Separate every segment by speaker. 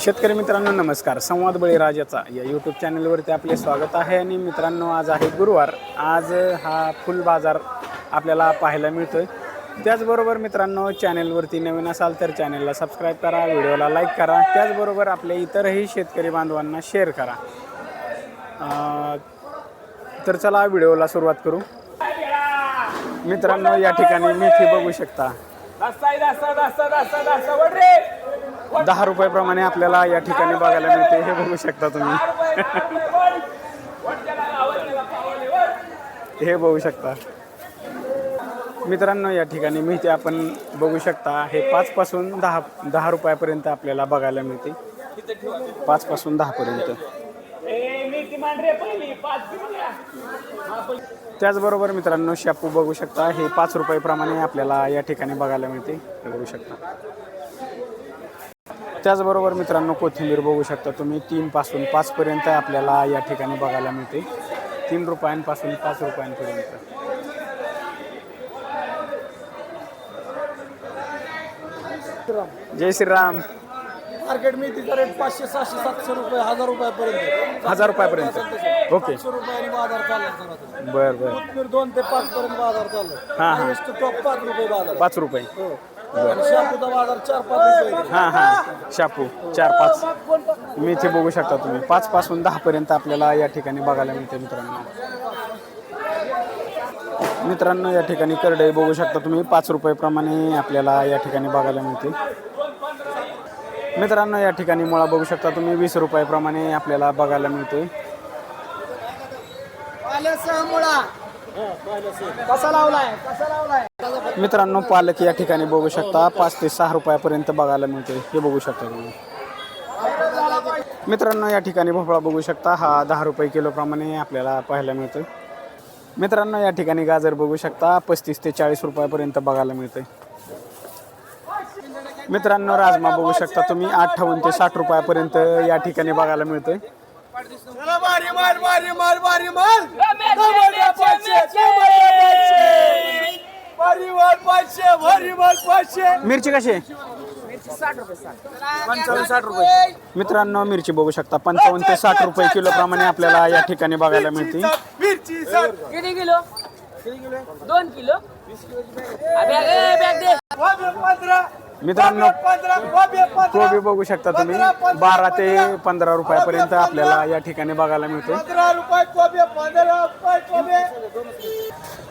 Speaker 1: शेतकरी मित्रांनो नमस्कार. संवाद बळीराजाचा या यूट्यूब चॅनलवरती आपले स्वागत आहे. आणि मित्रांनो आज आहे गुरुवार. आज हा फुल बाजार आपल्याला पाहायला मिळतोय. त्याचबरोबर मित्रांनो चॅनलवरती नवीन असाल तर चॅनलला सबस्क्राईब करा व्हिडिओला लाईक करा. त्याचबरोबर आपल्या इतरही शेतकरी बांधवांना शेअर करा. तर चला व्हिडिओला सुरुवात करू. मित्रांनो या ठिकाणी मेथी बघू शकता. दहा रुपयाप्रमाणे आपल्याला या ठिकाणी बघायला मिळते हे बघू शकता तुम्ही. हे बघू शकता. मित्रांनो या ठिकाणी मेथी आपण बघू शकता. हे पाच पासून दहा दहा रुपयापर्यंत आपल्याला बघायला मिळते. पाच पासून दहा पर्यंत. त्याचबरोबर मित्रांनो शापू बघू शकता. हे पाच रुपयाप्रमाणे आपल्याला या ठिकाणी बघायला मिळते. हे बघू शकता. त्याचबरोबर मित्रांनो कोथिंबीर बघू शकता तुम्ही. तीन पासून पाच पर्यंत आपल्याला या ठिकाणी बघायला मिळते. तीन रुपयांपासून पाच रुपयांपर्यंत. जय श्रीराम.
Speaker 2: मार्केट मी तिचा रेट पाचशे सहाशे सातशे रुपये हजार रुपयापर्यंत
Speaker 1: हजार रुपयापर्यंत. ओके.
Speaker 2: पाचशे रुपयाने बाजार चालला
Speaker 1: बर बर.
Speaker 2: दोन ते पाच पर्यंत बाजार चालला
Speaker 1: हा, हा.
Speaker 2: टॉप पाच रुपये बाजार
Speaker 1: पाच रुपये.
Speaker 2: हो. आणि बाजार चार पाच रुपये
Speaker 1: हां हां. शापू चार पाच. मेथी बघू शकता तुम्ही. पाच पासून दहा पर्यंत आपल्याला या ठिकाणी बघायला मिळते मित्रांनो. मित्रांनो या ठिकाणी करडई बघू शकता तुम्ही. पाच रुपयेप्रमाणे आपल्याला या ठिकाणी बघायला मिळते. मित्रांनो या ठिकाणी मुळा बघू शकता तुम्ही. वीस रुपयाप्रमाणे आपल्याला बघायला मिळते
Speaker 2: कसा लावलाय? कसा लावलाय?
Speaker 1: मित्रांनो पालक या ठिकाणी बघू शकता. पाच ते सहा रुपयापर्यंत बघायला मिळते हे बघू शकता तुम्ही. मित्रांनो या ठिकाणी भोपळा बघू शकता. हा दहा रुपये किलोप्रमाणे आपल्याला पाहायला मिळतो मित्रांनो या ठिकाणी गाजर बघू शकता. पस्तीस ते चाळीस रुपयापर्यंत बघायला मिळते मित्रांनो राजमा बघू शकता तुम्ही अठ्ठावन्न ते साठ रुपयापर्यंत या ठिकाणी बघायला मिळतोय. मिरची कशी आहे?
Speaker 2: पंचावन्न साठ रुपये.
Speaker 1: मित्रांनो मिरची बघू शकता. पंचावन्न ते साठ रुपये किलोप्रमाणे आपल्याला या ठिकाणी बघायला मिळते
Speaker 2: मिरची साठ.
Speaker 3: किती किलो? दोन किलो? बॅग दे
Speaker 2: पंधरा.
Speaker 1: मित्रांनो
Speaker 2: कोबी
Speaker 1: बघू शकता तुम्ही. बारा ते पंधरा रुपयापर्यंत आपल्याला या ठिकाणी बघायला मिळते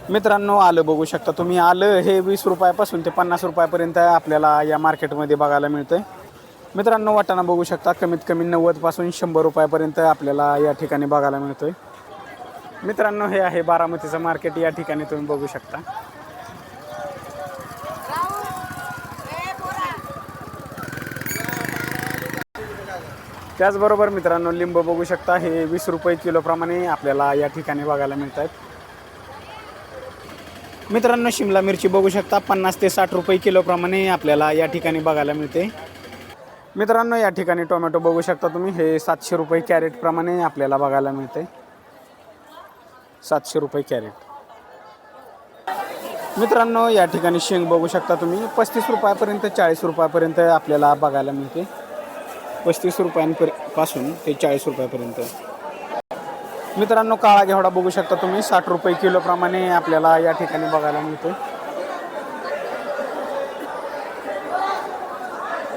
Speaker 1: मित्रांनो आलं बघू शकता तुम्ही. आलं हे वीस रुपयापासून ते पन्नास रुपयापर्यंत आपल्याला या मार्केटमध्ये बघायला मिळतंय. मित्रांनो वाटाणा बघू शकता. कमीत कमी नव्वदपासून शंभर रुपयापर्यंत आपल्याला या ठिकाणी बघायला मिळतोय. मित्रांनो हे आहे बारामतीचं मार्केट. या ठिकाणी तुम्ही बघू शकता. त्याचबरोबर मित्रांनो लिंब बघू शकता. हे वीस रुपये किलोप्रमाणे आपल्याला या ठिकाणी बघायला मिळत आहेत मित्रांनो शिमला मिरची बघू शकता. पन्नास ते साठ रुपये किलोप्रमाणे आपल्याला या ठिकाणी बघायला मिळते. मित्रांनो या ठिकाणी टोमॅटो बघू शकता तुम्ही. हे सातशे रुपये कॅरेटप्रमाणे आपल्याला बघायला मिळते सातशे रुपये कॅरेट. मित्रांनो या ठिकाणी शेंग बघू शकता तुम्ही. पस्तीस रुपयापर्यंत चाळीस रुपयापर्यंत आपल्याला बघायला मिळते. पस्तीस रुपयांपरपासून ते चाळीस रुपयापर्यंत. मित्रांनो काळा घेवडा बघू शकता तुम्ही. साठ रुपये किलोप्रमाणे आपल्याला या ठिकाणी बघायला मिळतो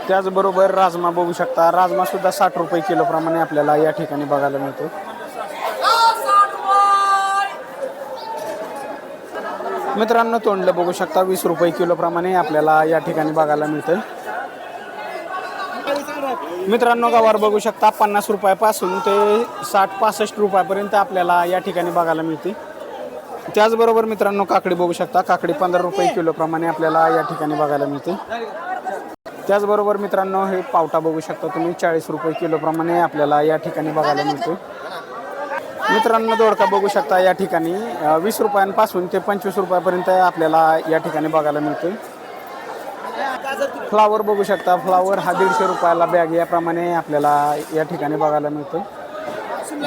Speaker 1: त्याचबरोबर राजमा बघू शकता. राजमा सुद्धा साठ रुपये किलोप्रमाणे आपल्याला या ठिकाणी बघायला मिळतो मित्रांनो तोंडलं बघू शकता. वीस रुपये किलोप्रमाणे आपल्याला या ठिकाणी बघायला मिळतं मित्रांनो गवार बघू शकता पन्नास रुपयापासून ते साठ पासष्ट रुपयापर्यंत आपल्याला या ठिकाणी बघायला मिळते. त्याचबरोबर मित्रांनो काकडी बघू शकता काकडी पंधरा रुपये किलोप्रमाणे आपल्याला या ठिकाणी बघायला मिळते. त्याचबरोबर मित्रांनो हे पावटा बघू शकता तुम्ही चाळीस रुपये किलोप्रमाणे आपल्याला या ठिकाणी बघायला मिळतो. मित्रांनो दोडका बघू शकता या ठिकाणी वीस रुपयांपासून ते पंचवीस रुपयापर्यंत आपल्याला या ठिकाणी बघायला मिळते. फ्लावर बघू शकता. फ्लावर हा दीडशे रुपयाला बॅग याप्रमाणे आपल्याला या ठिकाणी बघायला मिळतो.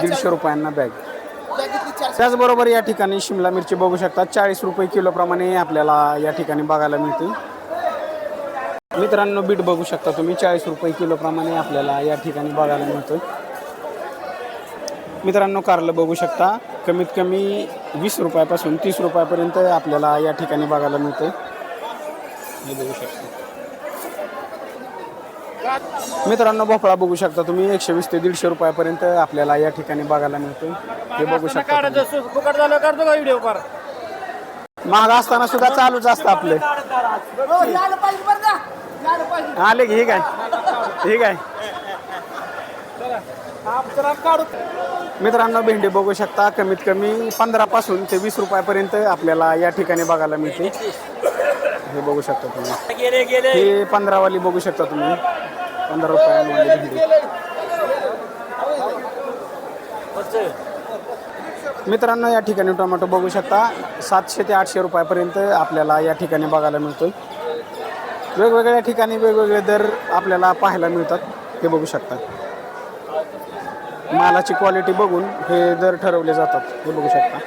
Speaker 1: दीडशे रुपयांना बॅग त्याचबरोबर या ठिकाणी शिमला मिरची बघू शकता. चाळीस रुपये किलोप्रमाणे आपल्याला या ठिकाणी बघायला मिळते. मित्रांनो बीट बघू शकता तुम्ही. चाळीस रुपये किलो प्रमाणे आपल्याला या ठिकाणी बघायला मिळतं मित्रांनो कारलं बघू शकता. कमीत कमी वीस रुपयापासून तीस रुपयापर्यंत आपल्याला या ठिकाणी बघायला मिळतं हे बघू शकता. मित्रांनो भोपळा बघू शकता तुम्ही. एकशे वीस ते दीडशे रुपयापर्यंत आपल्याला या ठिकाणी बघायला मिळतोय. हे बघू शकता महाग असताना सुद्धा चालूच असतं आपलं. आले की हे काय? हे काय?
Speaker 2: काढू
Speaker 1: मित्रांनो भेंडी बघू शकता. कमीत कमी पंधरा पासून ते वीस रुपयापर्यंत आपल्याला या ठिकाणी बघायला मिळते. हे बघू शकता तुम्ही.
Speaker 2: गेले
Speaker 1: हे पंधरावाली बघू शकता तुम्ही. पंधरा रुपयावाली भेंडी. मित्रांनो या ठिकाणी टोमॅटो बघू शकता. सातशे ते आठशे रुपयापर्यंत आपल्याला या ठिकाणी बघायला मिळतो वेगवेगळ्या ठिकाणी वेगवेगळे दर आपल्याला पाहायला मिळतात. हे बघू शकता. मालाची क्वालिटी बघून हे दर ठरवले जातात. हे बघू शकता.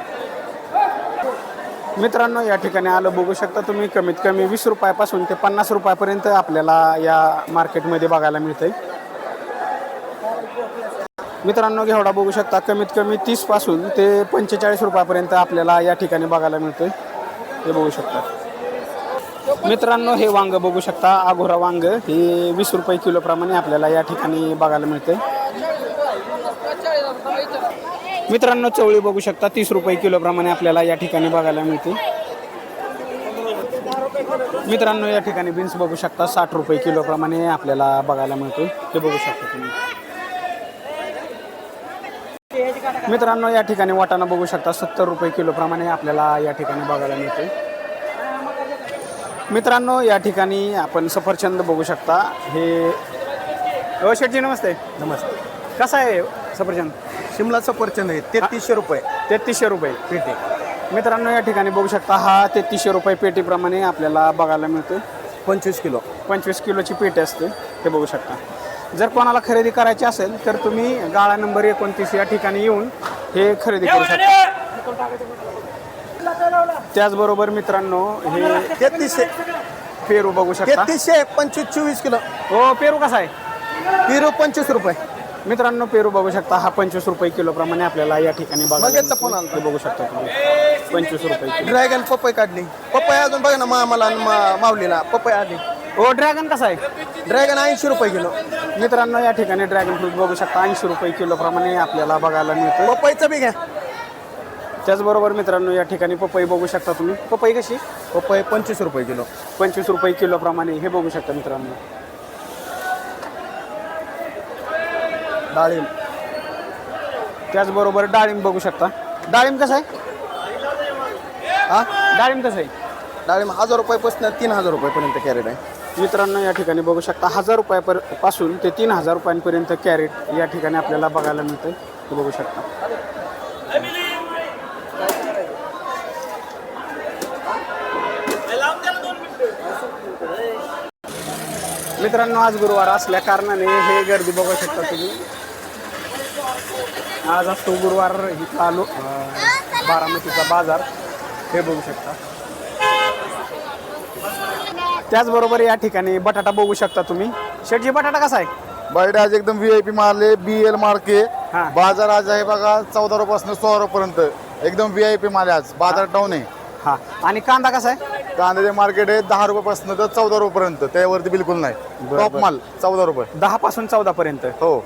Speaker 1: मित्रांनो या ठिकाणी आलं बघू शकता तुम्ही. कमीत कमी वीस रुपयापासून ते पन्नास रुपयापर्यंत आपल्याला या मार्केटमध्ये बघायला मिळतंय. मित्रांनो घेवडा बघू शकता. कमीत कमी तीसपासून ते पंचेचाळीस रुपयापर्यंत आपल्याला या ठिकाणी बघायला मिळतंय. हे बघू शकता. मित्रांनो हे वांग बघू शकता. आघोरा वांग हे वीस रुपये किलो प्रमाणे आपल्याला या ठिकाणी बघायला मिळते मित्रांनो चवळी बघू शकता. तीस रुपये किलो प्रमाणे आपल्याला या ठिकाणी बघायला मिळते मित्रांनो या ठिकाणी बीन्स बघू शकता. साठ रुपये किलो प्रमाणे आपल्याला बघायला मिळतो ते बघू शकता तुम्ही. मित्रांनो या ठिकाणी वाटाणा बघू शकता. सत्तर रुपये किलो प्रमाणे आपल्याला या ठिकाणी बघायला मिळते मित्रांनो या ठिकाणी आपण सफरचंद बघू शकता. हे शेटजी नमस्ते.
Speaker 2: नमस्ते.
Speaker 1: कसा आहे? सफरचंद.
Speaker 2: शिमला सफरचंद आहे तेहतीसशे रुपये.
Speaker 1: तेहतीसशे रुपये
Speaker 2: पेटे.
Speaker 1: मित्रांनो या ठिकाणी बघू शकता हा तेहतीसशे रुपये पेटीप्रमाणे आपल्याला बघायला मिळतो
Speaker 2: पंचवीस किलो.
Speaker 1: पंचवीस किलोची पेटी असते ते बघू शकता. जर कोणाला खरेदी करायची असेल तर तुम्ही गाळा नंबर एकोणतीस या ठिकाणी येऊन हे खरेदी करू शकता. त्याचबरोबर मित्रांनो हे
Speaker 2: तेहतीसशे.
Speaker 1: पेरू बघू शकता.
Speaker 2: तेहतीसशे पंचवीस चोवीस किलो.
Speaker 1: हो पेरू कसा आहे?
Speaker 2: पेरू पंचवीस रुपये.
Speaker 1: मित्रांनो पेरू बघू शकता. हा पंचवीस रुपये किलो प्रमाणे आपल्याला या ठिकाणी मिळतो.
Speaker 2: फोन
Speaker 1: बघू शकता तुम्ही. पंचवीस रुपये किलो.
Speaker 2: ड्रॅगन पपई काढली. पपई अजून बघा ना मामाला आणि मा- माऊलीला. पपई आली.
Speaker 1: ओ ड्रॅगन कसा आहे?
Speaker 2: ड्रॅगन ऐंशी रुपये किलो.
Speaker 1: मित्रांनो या ठिकाणी ड्रॅगन फ्रूट बघू शकता. ऐंशी रुपये किलो प्रमाणे आपल्याला बघायला मिळतो
Speaker 2: पपईचं बी घ्या.
Speaker 1: त्याचबरोबर मित्रांनो या ठिकाणी पपई बघू शकता तुम्ही. पपई कशी?
Speaker 2: पपई पंचवीस रुपये किलो.
Speaker 1: पंचवीस रुपये किलो प्रमाणे. हे बघू शकता मित्रांनो.
Speaker 2: डाळिंब.
Speaker 1: त्याचबरोबर डाळिंब बघू शकता. डाळिंब कसं आहे?
Speaker 2: हा?
Speaker 1: डाळिंब कसं आहे?
Speaker 2: डाळिंब हजार रुपयापासून तीन हजार रुपयापर्यंत कॅरेट आहे.
Speaker 1: मित्रांनो या ठिकाणी बघू शकता हजार रुपयापरपासून ते तीन हजार रुपयांपर्यंत कॅरेट या ठिकाणी आपल्याला बघायला मिळतं ते बघू शकता. मित्रांनो आज गुरुवार असल्या कारणाने हे गर्दी बघू शकता तुम्ही. आज असतो गुरुवार इथं आलो बारामतीचा बाजार. हे बघू शकता. त्याचबरोबर या ठिकाणी बटाटा बघू शकता तुम्ही. शेटजी बटाटा कसा आहे?
Speaker 4: बर्डे आज एकदम व्ही आय पी मारले बी एल मार्के
Speaker 1: हा.
Speaker 4: बाजार आज आहे बघा चौदा रुपयापासून सोळा रुपयापर्यंत. एकदम व्ही आय पी माल आहे आज. बाजार डाऊन आहे.
Speaker 1: हा. आणि कांदा कसा आहे?
Speaker 4: कांद्याचे मार्केट आहे दहा रुपयापासून तर चौदा रुपयापर्यंत. त्यावरती बिलकुल नाही.
Speaker 1: बरं,
Speaker 4: टॉप. माल चौदा रुपये.
Speaker 1: दहा पासून चौदा पर्यंत
Speaker 4: हो.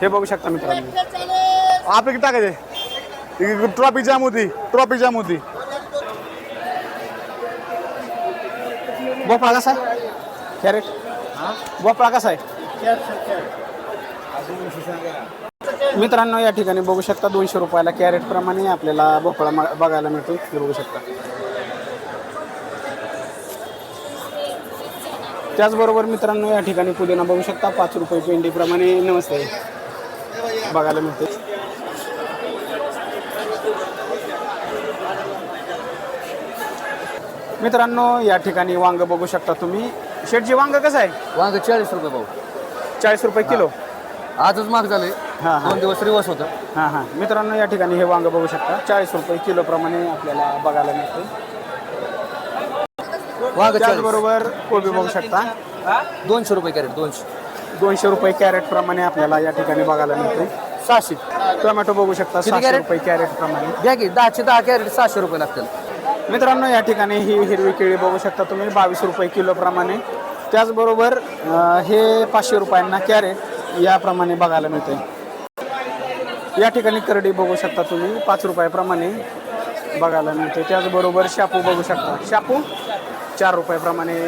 Speaker 1: हे बघू शकता मित्रांनो.
Speaker 4: आपले किती टाकायचे ट्रॉफी जाम होती ट्रॉफी जाम होती।
Speaker 1: भोपळा कसा आहे कॅरेट? भोपळा कसा आहे मित्रांनो या ठिकाणी बघू शकता दोनशे रुपयाला कॅरेट प्रमाणे आपल्याला भोपळा बघायला मिळतो. ते बघू शकता. त्याचबरोबर मित्रांनो या ठिकाणी पुदिना बघू शकता. पाच रुपये पेंडीप्रमाणे नमस्ते. बघायला मिळते. मित्रांनो या ठिकाणी वांग बघू शकता तुम्ही. शेटजी वांग कसं आहे?
Speaker 5: वांग चाळीस रुपये भाऊ.
Speaker 1: चाळीस रुपये किलो.
Speaker 5: आजच महाग झाले.
Speaker 1: हां हां.
Speaker 5: दोन दिवस रिवर्स होतं.
Speaker 1: हां हां. मित्रांनो या ठिकाणी हे वांग बघू शकता. चाळीस रुपये किलो प्रमाणे आपल्याला बघायला मिळते
Speaker 5: वांग चाळीस.
Speaker 1: त्याचबरोबर कोबी बघू शकता.
Speaker 5: दोनशे रुपये कॅरेट दोनशे.
Speaker 1: दोनशे रुपये कॅरेट प्रमाणे आपल्याला या ठिकाणी बघायला मिळते
Speaker 5: सहाशे.
Speaker 1: टोमॅटो बघू शकता
Speaker 5: किती
Speaker 1: सहाशे
Speaker 5: कॅरेट?
Speaker 1: रुपये कॅरेट प्रमाणे.
Speaker 5: घ्या की दहाचे दहा कॅरेट सहाशे रुपये लागतील.
Speaker 1: मित्रांनो या ठिकाणी ही हिरवी केळी बघू शकता तुम्ही बावीस रुपये किलोप्रमाणे त्याचबरोबर हे पाचशे रुपयांना कॅरेट याप्रमाणे बघायला मिळते. या ठिकाणी करडी बघू शकता तुम्ही पाच रुपयाप्रमाणे बघायला मिळते. त्याचबरोबर शापू बघू शकता. शापू चार रुपयाप्रमाणे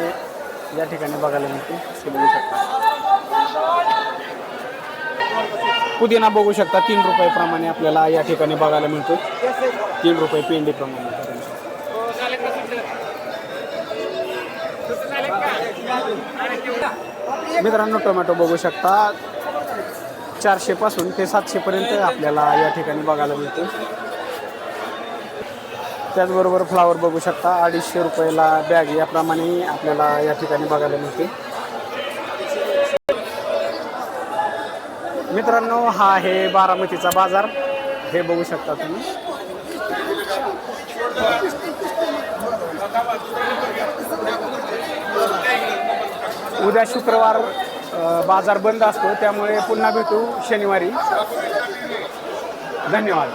Speaker 1: या ठिकाणी बघायला मिळते. बघू शकता. पुदिना बघू शकता तीन रुपयाप्रमाणे आपल्याला या ठिकाणी बघायला मिळतो. तीन रुपये पेंडीप्रमाणे. मित्रांनो टोमॅटो बघू शकता. चारशे पासून ते सातशे पर्यंत आपल्याला या ठिकाणी बघायला मिळते. त्याचबरोबर फ्लावर बघू शकता. अडीचशे रुपयाला बॅग याप्रमाणे आपल्याला या ठिकाणी बघायला मिळते. मित्रांनो हा आहे बारामतीचा बाजार. हे बघू शकता तुम्ही. उद्या शुक्रवार बाजार बंद असतो त्यामुळे पुन्हा भेटू शनिवारी. धन्यवाद.